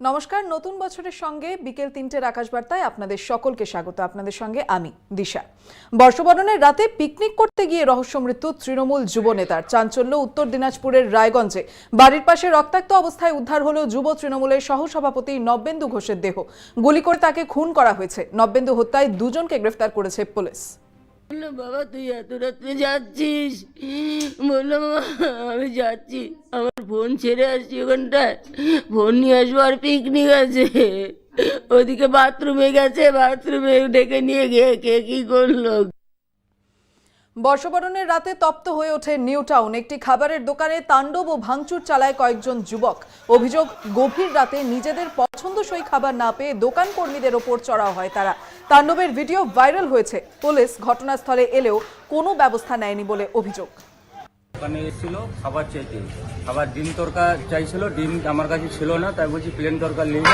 নমস্কার, নতুন বছরের সঙ্গে বিকেল তিনটের আকাশবার্তায় আপনাদের সকলকে স্বাগত। আপনাদের সঙ্গে আমি দিশা। বর্ষবরণের রাতে পিকনিক করতে গিয়ে রহস্য মৃত্যু তৃণমূল যুব নেতার। চাঞ্চল্য উত্তর দিনাজপুরের রায়গঞ্জে। বাড়ির পাশে রক্তাক্ত অবস্থায় উদ্ধার হলো যুব তৃণমূলের সহসভাপতি নব্যেন্দু ঘোষের দেহ। গুলি করে তাকে খুন করা হয়েছে। নব্যেন্দু হত্যায় দুজনকে গ্রেফতার করেছে পুলিশ। বাবা, তুই এত রাত্রে যাচ্ছিস? বলল আমি যাচ্ছি। আমার ফোন ছেড়ে আসছি ওখানটায়। ফোন নিয়ে আসব আর পিকনিক আছে। ওদিকে বাথরুমে গেছে বাথরুমে ডেকে নিয়ে গিয়ে কে কি করল। বর্ষবরণের রাতে তপ্ত হয়ে ওঠে নিউ টাউন। একটি খাবারের দোকানে তাণ্ডব ও ভাঙচুর চালায় কয়েকজন যুবক। অভিযোগ, গভীর রাতে নিজেদের পছন্দসই খাবার না পেয়ে দোকান কর্মীদের ওপর চড়াও হয় তারা। তাণ্ডবের ভিডিও ভাইরাল হয়েছে। পুলিশ ঘটনাস্থলে এলেও কোনো ব্যবস্থা নেয়নি বলে অভিযোগ। ওখানে এসেছিল, খাবার চাইতে। খাবার ডিম তরকা চাইছিল, ডিম আমার কাছে ছিল না, তাই বলছি প্লেন তরকা নিয়ে